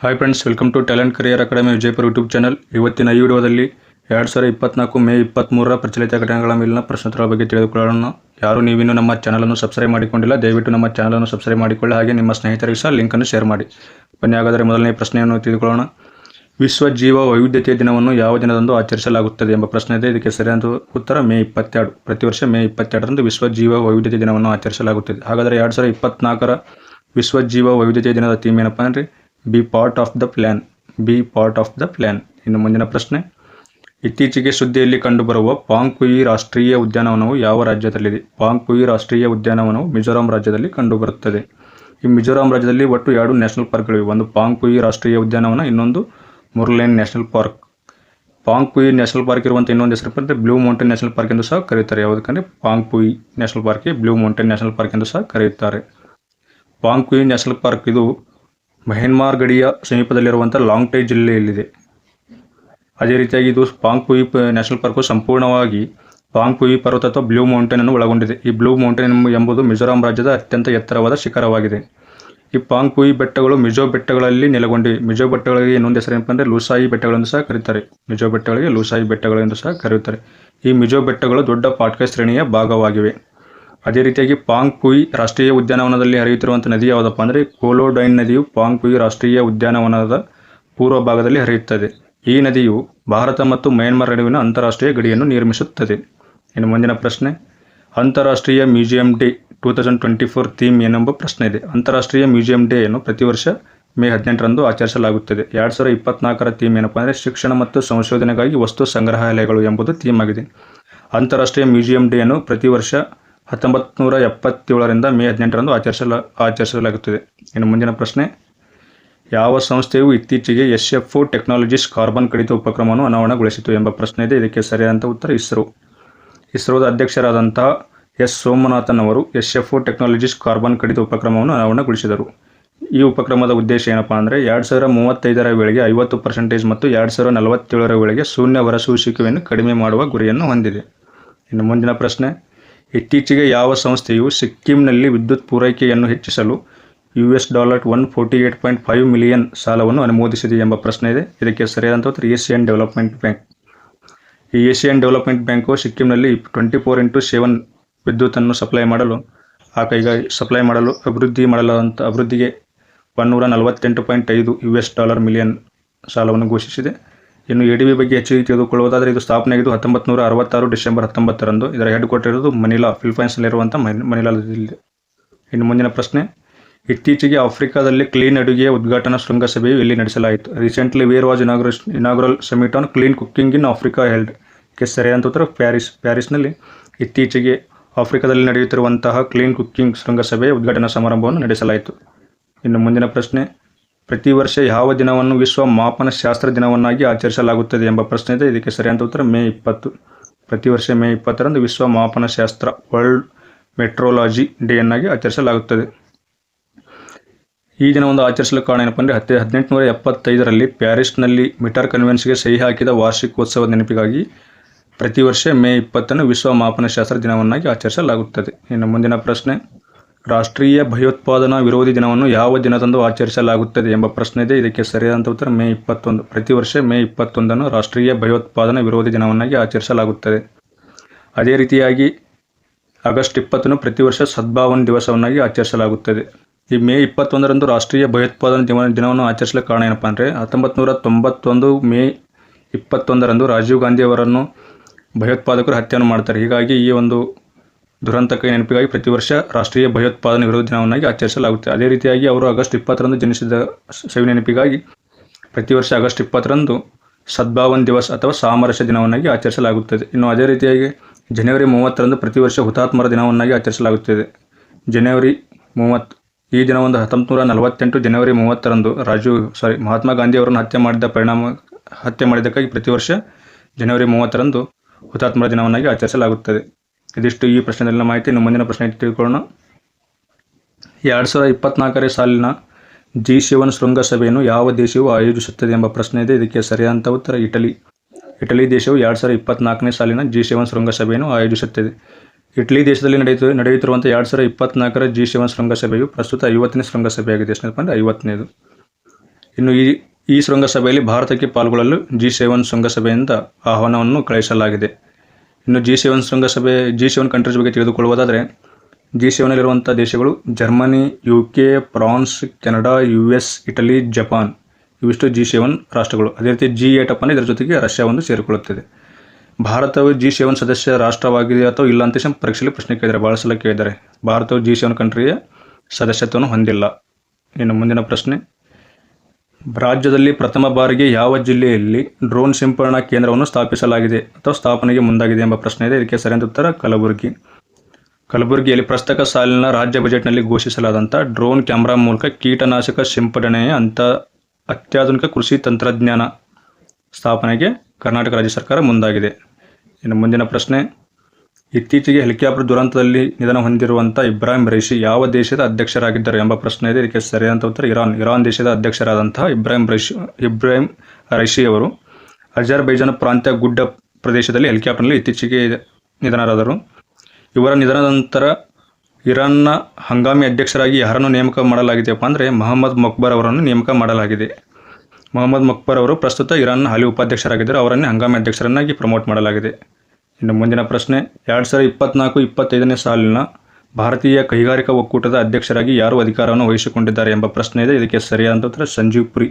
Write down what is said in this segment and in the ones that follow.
Hi friends welcome to talent career academy Vijayapura YouTube channel ಇವತ್ತಿನ ಈ ವಿಡಿಯೋದಲ್ಲಿ ಎರಡು ಸಾವಿರ ಇಪ್ಪತ್ನಾಲ್ಕು ಮೇ ಇಪ್ಪತ್ತ್ಮೂರರ ಪ್ರಚಲಿತ ಘಟನೆಗಳ ಮೇಲಿನ ಪ್ರಶ್ನೋತ್ತರ ಬಗ್ಗೆ ತಿಳಿದುಕೊಳ್ಳೋಣ. ಯಾರು ನೀವಿನ್ನು ನಮ್ಮ ಚಾನಲನ್ನು ಸಬ್ಸ್ಕ್ರೈಬ್ ಮಾಡಿಕೊಂಡಿಲ್ಲ, ದಯವಿಟ್ಟು ನಮ್ಮ ಚಾನಲನ್ನು ಸಬ್ಸ್ಕ್ರೈಬ್ ಮಾಡಿಕೊಳ್ಳಿ. ಹಾಗೆ ನಿಮ್ಮ ಸ್ನೇಹಿತರಿಗೆ ಸಹ ಲಿಂಕನ್ನು ಶೇರ್ ಮಾಡಿ. ಬನ್ನಿ, ಹಾಗಾದರೆ ಮೊದಲನೇ ಪ್ರಶ್ನೆಯನ್ನು ತಿಳಿದುಕೊಳ್ಳೋಣ. ವಿಶ್ವ ಜೀವ ವೈವಿಧ್ಯತೆಯ ದಿನವನ್ನು ಯಾವ ದಿನದಂದು ಆಚರಿಸಲಾಗುತ್ತದೆ ಎಂಬ ಪ್ರಶ್ನೆ ಇದೆ. ಇದಕ್ಕೆ ಸರಿಯಾದ ಉತ್ತರ ಮೇ ಇಪ್ಪತ್ತೆರಡು. ಪ್ರತಿ ವರ್ಷ ಮೇ ಇಪ್ಪತ್ತೆರಡರಂದು ವಿಶ್ವ ಜೀವ ವೈವಿಧ್ಯತೆ ದಿನವನ್ನು ಆಚರಿಸಲಾಗುತ್ತದೆ. ಹಾಗಾದರೆ ಎರಡು ಸಾವಿರದ ವಿಶ್ವ ಜೀವ ವೈವಿಧ್ಯತೆಯ ದಿನದ ಥೀಮ್ ಏನಪ್ಪ ಅಂದರೆ be part of the plan be part of the plan ಇನ್ನು ಮುಂದಿನ ಪ್ರಶ್ನೆ. ಇತ್ತೀಚೆಗೆ ಸುದ್ದಿಯಲ್ಲಿ ಕಂಡುಬರುವ ಪಾಂಗ್ಕುಯಿ ರಾಷ್ಟ್ರೀಯ ಉದ್ಯಾನವನವು ಯಾವ ರಾಜ್ಯದಲ್ಲಿದೆ? ಪಾಂಗ್ಕುಯಿ ರಾಷ್ಟ್ರೀಯ ಉದ್ಯಾನವನವು ಮಿಜೋರಾಂ ರಾಜ್ಯದಲ್ಲಿ ಕಂಡುಬರುತ್ತದೆ. ಈ ಮಿಜೋರಾಂ ರಾಜ್ಯದಲ್ಲಿ ಒಟ್ಟು ಎರಡು ನ್ಯಾಷನಲ್ ಪಾರ್ಕ್ಗಳಿವೆ. ಒಂದು ಪಾಂಗ್ಕುಯಿ ರಾಷ್ಟ್ರೀಯ ಉದ್ಯಾನವನ, ಇನ್ನೊಂದು Murlen national park. Phawngpui national park ಇರುವಂಥ ಇನ್ನೊಂದು ಹೆಸರು ಬಂದರೆ ಬ್ಲೂ ಮೌಂಟೇನ್ ನ್ಯಾಷನಲ್ ಪಾರ್ಕ್ ಎಂದು ಸಹ ಕರೆಯುತ್ತಾರೆ. ಯಾವುದಕ್ಕಂದರೆ ಪಾಂಗ್ಪುಯಿ ನ್ಯಾಷನಲ್ ಪಾರ್ಕ್ಗೆ ಬ್ಲೂ ಮೌಂಟೇನ್ ನ್ಯಾಷನಲ್ ಪಾರ್ಕ್ ಎಂದು ಸಹ ಕರೆಯುತ್ತಾರೆ. ಪಾಂಕುಯಿ ನ್ಯಾಷನಲ್ ಪಾರ್ಕ್ ಇದು ಮಹೆನ್ಮಾರ್ ಗಡಿಯ ಸಮೀಪದಲ್ಲಿರುವಂಥ ಲಾಂಗ್ ಟೈ ಜಿಲ್ಲೆಯಲ್ಲಿದೆ. ಅದೇ ರೀತಿಯಾಗಿ ಇದು ಪಾಂಗ್ ಪುಯಿ ನ್ಯಾಷನಲ್ ಪಾರ್ಕು ಸಂಪೂರ್ಣವಾಗಿ ಪಾಂಗ್ ಪುಯಿ ಪರ್ವತ ಅಥವಾ ಬ್ಲೂ ಮೌಂಟೇನ್ ಅನ್ನು ಒಳಗೊಂಡಿದೆ. ಈ ಬ್ಲೂ ಮೌಂಟೇನ್ ಎಂಬ- ಎಂಬುದು ಮಿಜೋರಾಂ ರಾಜ್ಯದ ಅತ್ಯಂತ ಎತ್ತರವಾದ ಶಿಖರವಾಗಿದೆ. ಈ ಪಾಂಗ್ಪುಯಿ ಬೆಟ್ಟಗಳು ಮಿಜೋ ಬೆಟ್ಟಗಳಲ್ಲಿ ನೆಲೆಗೊಂಡಿವೆ. ಮಿಜೋ ಬೆಟ್ಟಗಳಿಗೆ ಇನ್ನೊಂದು ಹೆಸರು ಏನಪ್ಪ ಅಂದರೆ ಲೂಸಾಯಿ ಬೆಟ್ಟಗಳೆಂದು ಸಹ ಕರೀತಾರೆ. ಮಿಜೋ ಬೆಟ್ಟಗಳಿಗೆ ಲೂಸಾಯಿ ಬೆಟ್ಟಗಳು ಎಂದು ಸಹ ಕರೆಯುತ್ತಾರೆ. ಈ ಮಿಜೋ ಬೆಟ್ಟಗಳು ದೊಡ್ಡ ಪಾಟ್ಕ ಶ್ರೇಣಿಯ ಭಾಗವಾಗಿವೆ. ಅದೇ ರೀತಿಯಾಗಿ ಪಾಂಗ್ ಕುಯಿ ರಾಷ್ಟ್ರೀಯ ಉದ್ಯಾನವನದಲ್ಲಿ ಹರಿಯುತ್ತಿರುವಂಥ ನದಿ ಯಾವುದಪ್ಪ ಅಂದರೆ ಕೋಲೋಡೈನ್ ನದಿಯು ಪಾಂಗ್ ಕುಯಿ ರಾಷ್ಟ್ರೀಯ ಉದ್ಯಾನವನದ ಪೂರ್ವ ಭಾಗದಲ್ಲಿ ಹರಿಯುತ್ತದೆ. ಈ ನದಿಯು ಭಾರತ ಮತ್ತು ಮಯನ್ಮಾರ್ ನಡುವಿನ ಅಂತಾರಾಷ್ಟ್ರೀಯ ಗಡಿಯನ್ನು ನಿರ್ಮಿಸುತ್ತದೆ. ಇನ್ನು ಮುಂದಿನ ಪ್ರಶ್ನೆ, ಅಂತಾರಾಷ್ಟ್ರೀಯ museum day two thousand twenty four theme ಏನೆಂಬ ಪ್ರಶ್ನೆ ಇದೆ. ಅಂತಾರಾಷ್ಟ್ರೀಯ ಮ್ಯೂಸಿಯಂ ಡೇಯನ್ನು ಪ್ರತಿ ವರ್ಷ ಮೇ ಹದಿನೆಂಟರಂದು ಆಚರಿಸಲಾಗುತ್ತದೆ. ಎರಡು ಸಾವಿರದ ಇಪ್ಪತ್ನಾಲ್ಕರ ಥೀಮ್ ಏನಪ್ಪ ಅಂದರೆ ಶಿಕ್ಷಣ ಮತ್ತು ಸಂಶೋಧನೆಗಾಗಿ ವಸ್ತು ಸಂಗ್ರಹಾಲಯಗಳು ಎಂಬುದು ಥೀಮ್ ಆಗಿದೆ. ಅಂತಾರಾಷ್ಟ್ರೀಯ ಮ್ಯೂಸಿಯಂ ಡೇಯನ್ನು ಪ್ರತಿ ವರ್ಷ ಹತ್ತೊಂಬತ್ತು ನೂರ ಎಪ್ಪತ್ತೇಳರಿಂದ ಮೇ ಹದಿನೆಂಟರಂದು ಆಚರಿಸಲ, ಆಚರಿಸಲಾಗುತ್ತದೆ. ಇನ್ನು ಮುಂದಿನ ಪ್ರಶ್ನೆ, ಯಾವ ಸಂಸ್ಥೆಯು ಇತ್ತೀಚೆಗೆ S F O technologies carbon ಕಡಿತ ಉಪಕ್ರಮವನ್ನು ಅನಾವರಣಗೊಳಿಸಿತು ಎಂಬ ಪ್ರಶ್ನೆ ಇದೆ. ಇದಕ್ಕೆ ಸರಿಯಾದಂಥ ಉತ್ತರ ಇಸ್ರೋ. ಇಸ್ರೋದ ಅಧ್ಯಕ್ಷರಾದಂತಹ ಎಸ್ ಸೋಮನಾಥನ್ ಅವರು S F O technologies carbon ಕಡಿತ ಉಪಕ್ರಮವನ್ನು ಅನಾವರಣಗೊಳಿಸಿದರು. ಈ ಉಪಕ್ರಮದ ಉದ್ದೇಶ ಏನಪ್ಪ ಅಂದರೆ ಎರಡು ಸಾವಿರ ಮೂವತ್ತೈದರ ವೇಳೆಗೆ ಐವತ್ತು ಪರ್ಸೆಂಟೇಜ್ ಮತ್ತು ಎರಡು ಸಾವಿರ ನಲವತ್ತೇಳರ ವೇಳೆಗೆ ಶೂನ್ಯ ಹೊರಸೂಸುವಿಕೆಯನ್ನು ಕಡಿಮೆ ಮಾಡುವ ಗುರಿಯನ್ನು ಹೊಂದಿದೆ. ಇನ್ನು ಮುಂದಿನ ಪ್ರಶ್ನೆ ಇತ್ತೀಚೆಗೆ ಯಾವ ಸಂಸ್ಥೆಯು ಸಿಕ್ಕಿಂನಲ್ಲಿ ವಿದ್ಯುತ್ ಪೂರೈಕೆಯನ್ನು ಹೆಚ್ಚಿಸಲು U S dollar one forty eight point five million ಸಾಲವನ್ನು ಅನುಮೋದಿಸಿದೆ ಎಂಬ ಪ್ರಶ್ನೆ ಇದೆ. ಇದಕ್ಕೆ ಸರಿಯಾದಂಥ ಉತ್ತರ ಏಷಿಯನ್ ಡೆವಲಪ್ಮೆಂಟ್ ಬ್ಯಾಂಕ್. ಈ ಏಷಿಯನ್ ಡೆವಲಪ್ಮೆಂಟ್ ಬ್ಯಾಂಕು ಸಿಕ್ಕಿಂನಲ್ಲಿ ಟ್ವೆಂಟಿ ಫೋರ್ ಇಂಟು ಸೆವೆನ್ ವಿದ್ಯುತ್ತನ್ನು ಸಪ್ಲೈ ಮಾಡಲು ಆ ಕೈಗ ಸಪ್ಲೈ ಮಾಡಲು ಅಭಿವೃದ್ಧಿ ಮಾಡಲಾದಂಥ ಅಭಿವೃದ್ಧಿಗೆ ಒನ್ನೂರ ನಲವತ್ತೆಂಟು ಪಾಯಿಂಟ್ ಐದು ಯು ಎಸ್ ಡಾಲರ್ ಮಿಲಿಯನ್ ಸಾಲವನ್ನು ಘೋಷಿಸಿದೆ. ಇನ್ನು ಎ ಡಿ ಬಿ ಬಗ್ಗೆ ತಿಳಿದುಕೊಳ್ಳುವುದಾದರೆ ಇದು ಸ್ಥಾಪನೆಯಾಗಿದ್ದು ಹತ್ತೊಂಬತ್ತು ನೂರ ಅರವತ್ತಾರು ಡಿಸೆಂಬರ್ ಹತ್ತೊಂಬತ್ತರಂದು. ಇದರ ಹೆಡ್ ಕ್ವಾರ್ಟರ್ ಇರೋದು ಮನಿಲಾ ಫಿಲಿಪೈನ್ಸ್ನಲ್ಲಿರುವಂಥ ಮನಿ ಮನಿಲಾದಲ್ಲಿ ಇನ್ನು ಮುಂದಿನ ಪ್ರಶ್ನೆ, ಇತ್ತೀಚೆಗೆ ಆಫ್ರಿಕಾದಲ್ಲಿ ಕ್ಲೀನ್ ಅಡುಗೆಯ ಉದ್ಘಾಟನಾ ಶೃಂಗಸಭೆಯು ಇಲ್ಲಿ ನಡೆಸಲಾಯಿತು? Recently where was ಇನಾಗ್ರೇಷ್ inaugural summit on clean cooking in Africa held. K ಸರಿಯಾದಂಥ ಉತ್ತರ, ಪ್ಯಾರಿಸ್, ಪ್ಯಾರಿಸ್ನಲ್ಲಿ. ಇತ್ತೀಚೆಗೆ ಆಫ್ರಿಕಾದಲ್ಲಿ ನಡೆಯುತ್ತಿರುವಂತಹ ಕ್ಲೀನ್ ಕುಕ್ಕಿಂಗ್ ಶೃಂಗಸಭೆಯ ಉದ್ಘಾಟನಾ ಸಮಾರಂಭವನ್ನು ನಡೆಸಲಾಯಿತು. ಇನ್ನು ಮುಂದಿನ ಪ್ರಶ್ನೆ ಪ್ರತಿ ವರ್ಷ ಯಾವ ದಿನವನ್ನು ವಿಶ್ವ ಮಾಪನ ಶಾಸ್ತ್ರ ದಿನವನ್ನಾಗಿ ಆಚರಿಸಲಾಗುತ್ತದೆ ಎಂಬ ಪ್ರಶ್ನೆ ಇದೆ. ಇದಕ್ಕೆ ಸರಿಯಾದ ಉತ್ತರ ಮೇ ಇಪ್ಪತ್ತು. ಪ್ರತಿ ವರ್ಷ ಮೇ ಇಪ್ಪತ್ತರಂದು ವಿಶ್ವ ಮಾಪನ ಶಾಸ್ತ್ರ ವರ್ಲ್ಡ್ ಮೆಟ್ರೋಲಾಜಿ ಡೇಯನ್ನಾಗಿ ಆಚರಿಸಲಾಗುತ್ತದೆ. ಈ ದಿನವನ್ನು ಆಚರಿಸಲು ಕಾರಣ ಏನಪ್ಪ ಅಂದರೆ ಹತ್ತು ಹದಿನೆಂಟುನೂರ ಎಪ್ಪತ್ತೈದರಲ್ಲಿ ಪ್ಯಾರಿಸ್ನಲ್ಲಿ ಮಿಟರ್ ಕನ್ವೆನ್ಸ್ಗೆ ಸಹಿ ಹಾಕಿದ ವಾರ್ಷಿಕೋತ್ಸವದ ನೆನಪಿಗಾಗಿ ಪ್ರತಿ ವರ್ಷ ಮೇ ಇಪ್ಪತ್ತನ್ನು ವಿಶ್ವ ಮಾಪನಶಾಸ್ತ್ರ ದಿನವನ್ನಾಗಿ ಆಚರಿಸಲಾಗುತ್ತದೆ. ಇನ್ನು ಮುಂದಿನ ಪ್ರಶ್ನೆ. ರಾಷ್ಟ್ರೀಯ ಭಯೋತ್ಪಾದನಾ ವಿರೋಧಿ ದಿನವನ್ನು ಯಾವ ದಿನದಂದು ಆಚರಿಸಲಾಗುತ್ತದೆ ಎಂಬ ಪ್ರಶ್ನೆ ಇದೆ ಇದಕ್ಕೆ ಸರಿಯಾದಂಥ ಉತ್ತರ ಮೇ ಇಪ್ಪತ್ತೊಂದು. ಪ್ರತಿ ವರ್ಷ ಮೇ ಇಪ್ಪತ್ತೊಂದನ್ನು ರಾಷ್ಟ್ರೀಯ ಭಯೋತ್ಪಾದನಾ ವಿರೋಧಿ ದಿನವನ್ನಾಗಿ ಆಚರಿಸಲಾಗುತ್ತದೆ. ಅದೇ ರೀತಿಯಾಗಿ ಆಗಸ್ಟ್ ಇಪ್ಪತ್ತನ್ನು ಪ್ರತಿ ವರ್ಷ ಸದ್ಭಾವನ ದಿವಸವನ್ನಾಗಿ ಆಚರಿಸಲಾಗುತ್ತದೆ. ಈ ಮೇ ಇಪ್ಪತ್ತೊಂದರಂದು ರಾಷ್ಟ್ರೀಯ ಭಯೋತ್ಪಾದನಾ ದಿನ ದಿನವನ್ನು ಆಚರಿಸಲು ಕಾರಣ ಏನಪ್ಪ ಅಂದರೆ ಹತ್ತೊಂಬತ್ತು ನೂರ ತೊಂಬತ್ತೊಂದು ಮೇ ಇಪ್ಪತ್ತೊಂದರಂದು ರಾಜೀವ್ ಗಾಂಧಿ ಅವರನ್ನು ಭಯೋತ್ಪಾದಕರು ಹತ್ಯೆಯನ್ನು ಮಾಡ್ತಾರೆ. ಹೀಗಾಗಿ ಈ ಒಂದು ದುರಂತಕ್ಕೆ ನೆನಪಿಗಾಗಿ ಪ್ರತಿ ವರ್ಷ ರಾಷ್ಟ್ರೀಯ ಭಯೋತ್ಪಾದನೆ ವಿರೋಧ ದಿನವನ್ನಾಗಿ ಆಚರಿಸಲಾಗುತ್ತದೆ. ಅದೇ ರೀತಿಯಾಗಿ ಅವರು ಆಗಸ್ಟ್ ಇಪ್ಪತ್ತರಂದು ಜನಿಸಿದ ಸವಿ ನೆನಪಿಗಾಗಿ ಪ್ರತಿ ವರ್ಷ ಆಗಸ್ಟ್ ಇಪ್ಪತ್ತರಂದು ಸದ್ಭಾವನ್ ದಿವಸ್ ಅಥವಾ ಸಾಮರಸ್ಯ ದಿನವನ್ನಾಗಿ ಆಚರಿಸಲಾಗುತ್ತದೆ. ಇನ್ನು ಅದೇ ರೀತಿಯಾಗಿ ಜನವರಿ ಮೂವತ್ತರಂದು ಪ್ರತಿ ವರ್ಷ ಹುತಾತ್ಮರ ದಿನವನ್ನಾಗಿ ಆಚರಿಸಲಾಗುತ್ತದೆ. ಜನವರಿ ಮೂವತ್ತು, ಈ ದಿನವೊಂದು ಹತ್ತೊಂಬತ್ತು ನೂರ ನಲವತ್ತೆಂಟು ಜನವರಿ ಮೂವತ್ತರಂದು ರಾಜೀವ್ ಸಾರಿ ಮಹಾತ್ಮ ಗಾಂಧಿಯವರನ್ನು ಹತ್ಯೆ ಮಾಡಿದ ಪರಿಣಾಮ, ಹತ್ಯೆ ಮಾಡಿದ್ದಕ್ಕಾಗಿ ಪ್ರತಿ ವರ್ಷ ಜನವರಿ ಮೂವತ್ತರಂದು ಹುತಾತ್ಮರ ದಿನವನ್ನಾಗಿ ಆಚರಿಸಲಾಗುತ್ತದೆ. ಇದಿಷ್ಟು ಈ ಪ್ರಶ್ನೆದಲ್ಲಿನ ಮಾಹಿತಿ. ನಮ್ಮ ಮುಂದಿನ ಪ್ರಶ್ನೆ ತಿಳ್ಕೊಳ್ಳೋಣ. ಎರಡು ಸಾವಿರದ ಇಪ್ಪತ್ನಾಲ್ಕನೇ ಸಾಲಿನ ಜಿ ಶಿವನ್ ಶೃಂಗಸಭೆಯನ್ನು ಯಾವ ದೇಶವು ಆಯೋಜಿಸುತ್ತದೆ ಎಂಬ ಪ್ರಶ್ನೆ ಇದೆ. ಇದಕ್ಕೆ ಸರಿಯಾದಂಥ ಉತ್ತರ ಇಟಲಿ. ಇಟಲಿ ದೇಶವು ಎರಡು ಸಾವಿರದ ಇಪ್ಪತ್ನಾಲ್ಕನೇ ಸಾಲಿನ ಜಿ ಶಿವನ್ ಶೃಂಗಸಭೆಯನ್ನು ಆಯೋಜಿಸುತ್ತದೆ. ಇಟಲಿ ದೇಶದಲ್ಲಿ ನಡೆಯುತ್ತ ನಡೆಯುತ್ತಿರುವಂಥ ಎರಡು ಸಾವಿರದ ಇಪ್ಪತ್ನಾಲ್ಕರ ಜಿ ಶಿವನ್ ಶೃಂಗಸಭೆಯು ಪ್ರಸ್ತುತ ಐವತ್ತನೇ ಶೃಂಗಸಭೆಯಾಗಿದೆ. ಎಷ್ಟನೇಪ್ಪ ಅಂದರೆ ಐವತ್ತನೇದು. ಇನ್ನು ಈ ಈ ಶೃಂಗಸಭೆಯಲ್ಲಿ ಭಾರತಕ್ಕೆ ಪಾಲ್ಗೊಳ್ಳಲು ಜಿ ಸೆವೆನ್ ಶೃಂಗಸಭೆಯಿಂದ ಆಹ್ವಾನವನ್ನು ಕಳುಹಿಸಲಾಗಿದೆ. ಇನ್ನು ಜಿ ಸೆವೆನ್ ಶೃಂಗಸಭೆ, ಜಿ ಸೆವೆನ್ ಕಂಟ್ರೀಸ್ ಬಗ್ಗೆ ತಿಳಿದುಕೊಳ್ಳುವುದಾದರೆ, ಜಿ ಸೆವೆನಲ್ಲಿರುವಂಥ ದೇಶಗಳು Germany U K France, Canada U S Italy, Japan, ಇವಿಷ್ಟು ಜಿ ಸೆವೆನ್ ರಾಷ್ಟ್ರಗಳು. ಅದೇ ರೀತಿ ಜಿ ಏಟ್ ಅಪ್ ಇದರ ಜೊತೆಗೆ ರಷ್ಯಾ ಒಂದು ಸೇರಿಕೊಳ್ಳುತ್ತದೆ. ಭಾರತವು ಜಿ ಸೆವೆನ್ ಸದಸ್ಯ ರಾಷ್ಟ್ರವಾಗಿದೆ ಅಥವಾ ಇಲ್ಲ ಅಂತ ಪರೀಕ್ಷೆಯಲ್ಲಿ ಪ್ರಶ್ನೆ ಕೇಳಿದ್ದಾರೆ. ಭಾಳ ಸಲ ಕೇಳಿದ್ದಾರೆ. ಭಾರತವು ಜಿ ಸೆವೆನ್ ಕಂಟ್ರಿಯ ಸದಸ್ಯತ್ವವನ್ನು ಹೊಂದಿಲ್ಲ. ಇನ್ನು ಮುಂದಿನ ಪ್ರಶ್ನೆ. ರಾಜ್ಯದಲ್ಲಿ ಪ್ರಥಮ ಬಾರಿಗೆ ಯಾವ ಜಿಲ್ಲೆಯಲ್ಲಿ ಡ್ರೋನ್ ಸಿಂಪರಣಾ ಕೇಂದ್ರವನ್ನು ಸ್ಥಾಪಿಸಲಾಗಿದೆ ಅಥವಾ ಸ್ಥಾಪನೆಗೆ ಮುಂದಾಗಿದೆ ಎಂಬ ಪ್ರಶ್ನೆ ಇದೆ. ಇದಕ್ಕೆ ಸರಿಯಾದ ಉತ್ತರ ಕಲಬುರಗಿ. ಕಲಬುರಗಿಯಲ್ಲಿ ಪ್ರಸಕ್ತ ಸಾಲಿನ ರಾಜ್ಯ ಬಜೆಟ್ನಲ್ಲಿ ಘೋಷಿಸಲಾದಂಥ ಡ್ರೋನ್ ಕ್ಯಾಮ್ರಾ ಮೂಲಕ ಕೀಟನಾಶಕ ಸಿಂಪಡಣೆಯ ಅಂತ ಅತ್ಯಾಧುನಿಕ ಕೃಷಿ ತಂತ್ರಜ್ಞಾನ ಸ್ಥಾಪನೆಗೆ ಕರ್ನಾಟಕ ರಾಜ್ಯ ಸರ್ಕಾರ ಮುಂದಾಗಿದೆ. ಇನ್ನು ಮುಂದಿನ ಪ್ರಶ್ನೆ ಇತ್ತೀಚೆಗೆ ಹೆಲಿಕಾಪ್ಟರ್ ದುರಂತದಲ್ಲಿ ನಿಧನ ಹೊಂದಿರುವಂಥ ಇಬ್ರಾಹಿಂ ರೈಶಿ ಯಾವ ದೇಶದ ಅಧ್ಯಕ್ಷರಾಗಿದ್ದರು ಎಂಬ ಪ್ರಶ್ನೆ ಇದೆ. ಇದಕ್ಕೆ ಸರಿಯಾದ ಉತ್ತರ ಇರಾನ್. ಇರಾನ್ ದೇಶದ ಅಧ್ಯಕ್ಷರಾದಂತಹ ಇಬ್ರಾಹಿಂ ರೈಶಿ ಇಬ್ರಾಹಿಂ ರೈಶಿ ಅವರು ಅಜರ್ಬೈಜಾನ್ ಪ್ರಾಂತ್ಯ ಗುಡ್ಡ ಪ್ರದೇಶದಲ್ಲಿ ಹೆಲಿಕಾಪ್ಟರ್ನಲ್ಲಿ ಇತ್ತೀಚೆಗೆ ನಿಧನರಾದರು. ಇವರ ನಿಧನದ ನಂತರ ಇರಾನ್ನ ಹಂಗಾಮಿ ಅಧ್ಯಕ್ಷರಾಗಿ ಯಾರನ್ನು ನೇಮಕ ಮಾಡಲಾಗಿದೆಯಪ್ಪ ಅಂದರೆ ಮೊಹಮ್ಮದ್ ಮಕ್ಬರ್ ಅವರನ್ನು ನೇಮಕ ಮಾಡಲಾಗಿದೆ. ಮೊಹಮ್ಮದ್ ಮಕ್ಬರ್ ಅವರು ಪ್ರಸ್ತುತ ಇರಾನ್ನ ಹಾಲಿ ಉಪಾಧ್ಯಕ್ಷರಾಗಿದ್ದರು. ಅವರನ್ನೇ ಹಂಗಾಮಿ ಅಧ್ಯಕ್ಷರನ್ನಾಗಿ ಪ್ರಮೋಟ್ ಮಾಡಲಾಗಿದೆ. ಇನ್ನು ಮುಂದಿನ ಪ್ರಶ್ನೆ, ಎರಡು ಸಾವಿರದ ಇಪ್ಪತ್ನಾಲ್ಕು ಇಪ್ಪತ್ತೈದನೇ ಸಾಲಿನ ಭಾರತೀಯ ಕೈಗಾರಿಕಾ ಒಕ್ಕೂಟದ ಅಧ್ಯಕ್ಷರಾಗಿ ಯಾರು ಅಧಿಕಾರವನ್ನು ವಹಿಸಿಕೊಂಡಿದ್ದಾರೆ ಎಂಬ ಪ್ರಶ್ನೆ ಇದೆ. ಇದಕ್ಕೆ ಸರಿಯಾದ ಉತ್ತರ ಸಂಜೀವ್ ಪುರಿ.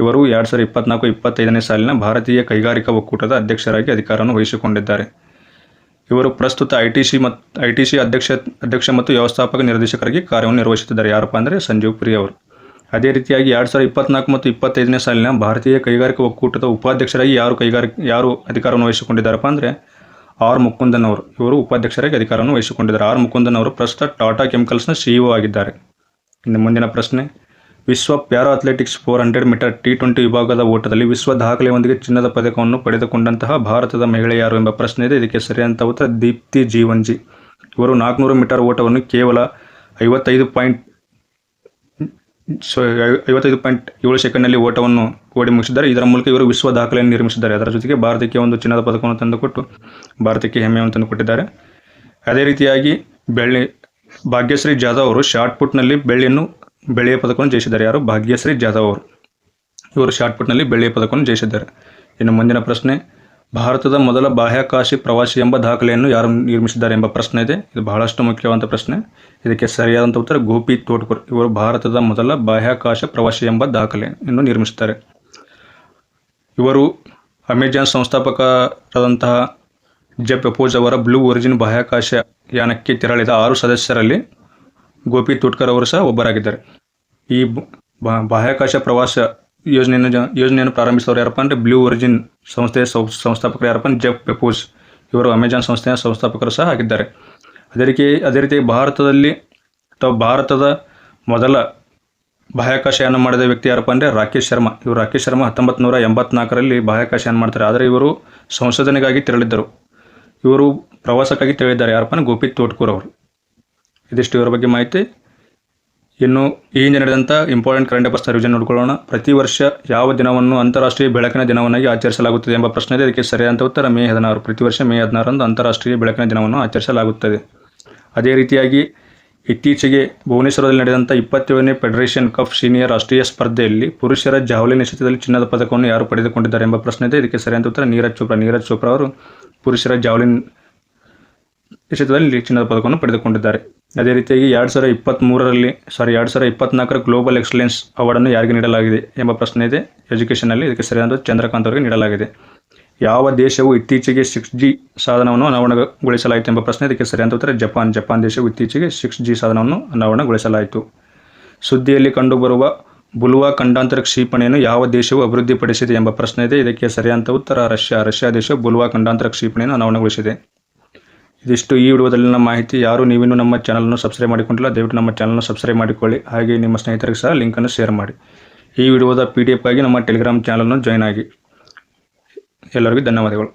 ಇವರು ಎರಡು ಸಾವಿರದ ಇಪ್ಪತ್ನಾಲ್ಕು ಇಪ್ಪತ್ತೈದನೇ ಸಾಲಿನ ಭಾರತೀಯ ಕೈಗಾರಿಕಾ ಒಕ್ಕೂಟದ ಅಧ್ಯಕ್ಷರಾಗಿ ಅಧಿಕಾರವನ್ನು ವಹಿಸಿಕೊಂಡಿದ್ದಾರೆ. ಇವರು ಪ್ರಸ್ತುತ ಐ ಟಿ ಸಿ ಮತ್ತು ಐ ಟಿ ಸಿ ಅಧ್ಯಕ್ಷ ಅಧ್ಯಕ್ಷ ಮತ್ತು ವ್ಯವಸ್ಥಾಪಕ ನಿರ್ದೇಶಕರಾಗಿ ಕಾರ್ಯವನ್ನು ನಿರ್ವಹಿಸುತ್ತಿದ್ದಾರೆ. ಯಾರಪ್ಪ ಅಂದರೆ ಸಂಜೀವ್ ಪುರಿ ಅವರು. ಅದೇ ರೀತಿಯಾಗಿ ಎರಡು ಸಾವಿರದ ಇಪ್ಪತ್ನಾಲ್ಕು ಮತ್ತು ಇಪ್ಪತ್ತೈದನೇ ಸಾಲಿನ ಭಾರತೀಯ ಕೈಗಾರಿಕಾ ಒಕ್ಕೂಟದ ಉಪಾಧ್ಯಕ್ಷರಾಗಿ ಯಾರು ಕೈಗಾರಿಕೆ, ಯಾರು ಅಧಿಕಾರವನ್ನು ವಹಿಸಿಕೊಂಡಿದ್ದಾರಪ್ಪ ಅಂದರೆ ಆರ್ ಮುಕುಂದನ್ ಅವರು ಇವರು ಉಪಾಧ್ಯಕ್ಷರಾಗಿ ಅಧಿಕಾರವನ್ನು ವಹಿಸಿಕೊಂಡಿದ್ದಾರೆ. ಆರ್ ಮುಕುಂದನ್ ಅವರು ಪ್ರಸ್ತುತ ಟಾಟಾ ಕೆಮಿಕಲ್ಸ್ನ ಸಿಇಒ ಆಗಿದ್ದಾರೆ. ಇನ್ನು ಮುಂದಿನ ಪ್ರಶ್ನೆ, ವಿಶ್ವ para athletics four hundred metre T twenty ವಿಭಾಗದ ಓಟದಲ್ಲಿ ವಿಶ್ವ ದಾಖಲೆಯೊಂದಿಗೆ ಚಿನ್ನದ ಪದಕವನ್ನು ಪಡೆದುಕೊಂಡಂತಹ ಭಾರತದ ಮಹಿಳೆ ಯಾರು ಎಂಬ ಪ್ರಶ್ನೆ ಇದೆ. ಇದಕ್ಕೆ ಸರಿಯಾದಂಥ ಉತ್ತರ ದೀಪ್ತಿ ಜೀವನ್ಜಿ ಇವರು ನಾಲ್ಕುನೂರು ಮೀಟರ್ ಓಟವನ್ನು ಕೇವಲ ಐವತ್ತೈದು ಪಾಯಿಂಟ್ ಸೊ ಐವತ್ತೈದು ಪಾಯಿಂಟ್ ಏಳು ಸೆಕೆಂಡ್ನಲ್ಲಿ ಓಟವನ್ನು ಓಡಿ ಮುಗಿಸಿದ್ದಾರೆ. ಇದರ ಮೂಲಕ ಇವರು ವಿಶ್ವ ದಾಖಲೆಯನ್ನು ನಿರ್ಮಿಸಿದ್ದಾರೆ. ಅದರ ಜೊತೆಗೆ ಭಾರತಕ್ಕೆ ಒಂದು ಚಿನ್ನದ ಪದಕವನ್ನು ತಂದುಕೊಟ್ಟು ಭಾರತಕ್ಕೆ ಹೆಮ್ಮೆಯನ್ನು ತಂದುಕೊಟ್ಟಿದ್ದಾರೆ. ಅದೇ ರೀತಿಯಾಗಿ ಬೆಳ್ಳಿ ಭಾಗ್ಯಶ್ರೀ ಜಾಧವ್ ಅವರು ಶಾರ್ಟ್ ಪುಟ್ನಲ್ಲಿ ಬೆಳ್ಳಿಯನ್ನು ಬೆಳ್ಳಿಯ ಪದಕವನ್ನು ಜಯಿಸಿದ್ದಾರೆ. ಯಾರು? ಭಾಗ್ಯಶ್ರೀ ಜಾಧವ್ ಅವರು. ಇವರು ಶಾರ್ಟ್ ಪುಟ್ನಲ್ಲಿ ಬೆಳ್ಳಿಯ ಪದಕವನ್ನು ಜಯಿಸಿದ್ದಾರೆ. ಇನ್ನು ಮುಂದಿನ ಪ್ರಶ್ನೆ ಭಾರತದ ಮೊದಲ ಬಾಹ್ಯಾಕಾಶ ಪ್ರವಾಸಿ ಎಂಬ ದಾಖಲೆಯನ್ನು ಯಾರು ನಿರ್ಮಿಸಿದ್ದಾರೆ ಎಂಬ ಪ್ರಶ್ನೆ ಇದೆ. ಇದು ಬಹಳಷ್ಟು ಮುಖ್ಯವಾದ ಪ್ರಶ್ನೆ. ಇದಕ್ಕೆ ಸರಿಯಾದಂಥ ಉತ್ತರ ಗೋಪಿ ತೋಟ್ಕರ್. ಇವರು ಭಾರತದ ಮೊದಲ ಬಾಹ್ಯಾಕಾಶ ಪ್ರವಾಸಿ ಎಂಬ ದಾಖಲೆಯನ್ನು ನಿರ್ಮಿಸುತ್ತಾರೆ ಇವರು ಅಮೆಜಾನ್ ಸಂಸ್ಥಾಪಕರಾದಂತಹ ಜೆಫ್ ಪೋಜ್ ಅವರ ಬ್ಲೂ ಒರಿಜಿನ್ ಬಾಹ್ಯಾಕಾಶ ಯಾನಕ್ಕೆ ತೆರಳಿದ ಆರು ಸದಸ್ಯರಲ್ಲಿ ಗೋಪಿ ತೋಟ್ಕರ್ ಅವರು ಸಹ ಒಬ್ಬರಾಗಿದ್ದಾರೆ. ಈ ಬಾಹ್ಯಾಕಾಶ ಪ್ರವಾಸ ಯೋಜನೆಯನ್ನು ಯೋಜನೆಯನ್ನು ಪ್ರಾರಂಭಿಸಿದವರು ಯಾರಪ್ಪ ಅಂದರೆ ಬ್ಲೂ ಒರಿಜಿನ್ ಸಂಸ್ಥೆಯ ಸಂಸ್ಥಾಪಕರು ಯಾರಪ್ಪ ಅಂದ್ರೆ ಜೆಫ್ ಪೆಪೋಸ್ ಇವರು ಅಮೆಜಾನ್ ಸಂಸ್ಥೆಯ ಸಂಸ್ಥಾಪಕರು ಸಹ ಆಗಿದ್ದಾರೆ. ಅದೇ ರೀತಿ ಅದೇ ರೀತಿ ಭಾರತದಲ್ಲಿ ಅಥವಾ ಭಾರತದ ಮೊದಲ ಬಾಹ್ಯಾಕಾಶಯಾನ ಮಾಡಿದ ವ್ಯಕ್ತಿ ಯಾರಪ್ಪ ಅಂದರೆ ರಾಕೇಶ್ ಶರ್ಮಾ. ಇವರು ರಾಕೇಶ್ ಶರ್ಮಾ ಹತ್ತೊಂಬತ್ತು ನೂರ ಎಂಬತ್ನಾಲ್ಕರಲ್ಲಿ ಬಾಹ್ಯಾಕಾಶಯಾನ ಮಾಡ್ತಾರೆ. ಆದರೆ ಇವರು ಸಂಶೋಧನೆಗಾಗಿ ತೆರಳಿದ್ದರು. ಇವರು ಪ್ರವಾಸಕ್ಕಾಗಿ ತೆರಳಿದ್ದಾರೆ ಯಾರಪ್ಪ ಅಂದರೆ ಗೋಪಿ ತೋಟ್ಕೂರ್ ಅವರು. ಇದಿಷ್ಟು ಇವರ ಬಗ್ಗೆ ಮಾಹಿತಿ. ಇನ್ನು ಈ ಹಿಂದೆ ನಡೆದಂಥ ಇಂಪಾರ್ಟೆಂಟ್ ಕರೆಂಟ್ ಅಫೇರ್ಸ್ ರಿವಿಷನ್ ನೋಡ್ಕೊಳ್ಳೋಣ. ಪ್ರತಿ ವರ್ಷ ಯಾವ ದಿನವನ್ನು ಅಂತಾರಾಷ್ಟ್ರೀಯ ಬೆಳಕಿನ ದಿನವನ್ನಾಗಿ ಆಚರಿಸಲಾಗುತ್ತದೆ ಎಂಬ ಪ್ರಶ್ನೆ ಇದೆ. ಇದಕ್ಕೆ ಸರಿಯಾದ ಉತ್ತರ ಮೇ ಹದಿನಾರು. ಪ್ರತಿ ವರ್ಷ ಮೇ ಹದಿನಾರರಂದು ಅಂತಾರಾಷ್ಟ್ರೀಯ ಬೆಳಕಿನ ದಿನವನ್ನು ಆಚರಿಸಲಾಗುತ್ತದೆ. ಅದೇ ರೀತಿಯಾಗಿ ಇತ್ತೀಚೆಗೆ ಭುವನೇಶ್ವರದಲ್ಲಿ ನಡೆದಂಥ ಇಪ್ಪತ್ತೇಳನೇ ಫೆಡರೇಷನ್ ಕಪ್ ಸೀನಿಯರ್ ರಾಷ್ಟ್ರೀಯ ಸ್ಪರ್ಧೆಯಲ್ಲಿ ಪುರುಷರ ಜಾವಲಿನ್ ಎಸೆತದಲ್ಲಿ ಚಿನ್ನದ ಪದಕವನ್ನು ಯಾರು ಪಡೆದುಕೊಂಡಿದ್ದಾರೆ ಎಂಬ ಪ್ರಶ್ನೆ ಇದೆ. ಇದಕ್ಕೆ ಸರಿಯಾದ ಉತ್ತರ ನೀರಜ್ ಚೋಪ್ರಾ. ನೀರಜ್ ಚೋಪ್ರಾ ಅವರು ಪುರುಷರ ಜಾವಲಿನ್ ಎಸೆತದಲ್ಲಿ ಚಿನ್ನದ ಪದಕವನ್ನು ಪಡೆದುಕೊಂಡಿದ್ದಾರೆ. ಅದೇ ರೀತಿಯಾಗಿ ಎರಡು ಸಾವಿರ ಇಪ್ಪತ್ತ್ಮೂರರಲ್ಲಿ ಸಾರಿ ಎರಡು ಸಾವಿರ ಇಪ್ಪತ್ನಾಲ್ಕರ ಗ್ಲೋಬಲ್ ಎಕ್ಸಲೆನ್ಸ್ ಅವಾರ್ಡನ್ನು ಯಾರಿಗೆ ನೀಡಲಾಗಿದೆ ಎಂಬ ಪ್ರಶ್ನೆ ಇದೆ. ಎಜುಕೇಷನಲ್ಲಿ ಇದಕ್ಕೆ ಸರಿಯಾದ ಚಂದ್ರಕಾಂತ್ ಅವರಿಗೆ ನೀಡಲಾಗಿದೆ. ಯಾವ ದೇಶವು ಇತ್ತೀಚೆಗೆ ಸಿಕ್ಸ್ ಜಿ ಸಾಧನವನ್ನು ಅನಾವರಣಗೊಳಿಸಲಾಯಿತು ಎಂಬ ಪ್ರಶ್ನೆ ಇದಕ್ಕೆ ಸರಿಯಾದ ಉತ್ತರ ಜಪಾನ್. ಜಪಾನ್ ದೇಶವು ಇತ್ತೀಚೆಗೆ ಸಿಕ್ಸ್ ಜಿ ಸಾಧನವನ್ನು ಅನಾವರಣಗೊಳಿಸಲಾಯಿತು. ಸುದ್ದಿಯಲ್ಲಿ ಕಂಡುಬರುವ ಬುಲ್ವಾ ಖಂಡಾಂತರ ಕ್ಷಿಪಣಿಯನ್ನು ಯಾವ ದೇಶವು ಅಭಿವೃದ್ಧಿಪಡಿಸಿದೆ ಎಂಬ ಪ್ರಶ್ನೆ ಇದೆ. ಇದಕ್ಕೆ ಸರಿಯಾದ ಉತ್ತರ ರಷ್ಯಾ. ರಷ್ಯಾ ದೇಶವು ಬುಲ್ವಾ ಖಂಡಾಂತರ ಕ್ಷಿಪಣಿಯನ್ನು ಅನಾವರಣಗೊಳಿಸಿದೆ. ಇದಿಷ್ಟು ಈ ವಿಡಿಯೋದಲ್ಲಿನ ಮಾಹಿತಿ. ಯಾರು ನೀವಿನ್ನೂ ನಮ್ಮ ಚಾನಲನ್ನು ಸಬ್ಸ್ಕ್ರೈಬ್ ಮಾಡಿಕೊಂಡಿಲ್ಲ, ದಯವಿಟ್ಟು ನಮ್ಮ ಚಾನಲ್ನ ಸಬ್ಸ್ಕ್ರೈಬ್ ಮಾಡಿಕೊಳ್ಳಿ. ಹಾಗೆ ನಿಮ್ಮ ಸ್ನೇಹಿತರಿಗೆ ಸಹ ಲಿಂಕನ್ನು ಶೇರ್ ಮಾಡಿ. ಈ ವಿಡಿಯೋದ ಪಿ ಡಿ ಎಫ್ ಆಗಿ ನಮ್ಮ ಟೆಲಿಗ್ರಾಮ್ ಚಾನಲನ್ನು ಜಾಯ್ನ್ ಆಗಿ. ಎಲ್ಲರಿಗೂ ಧನ್ಯವಾದಗಳು.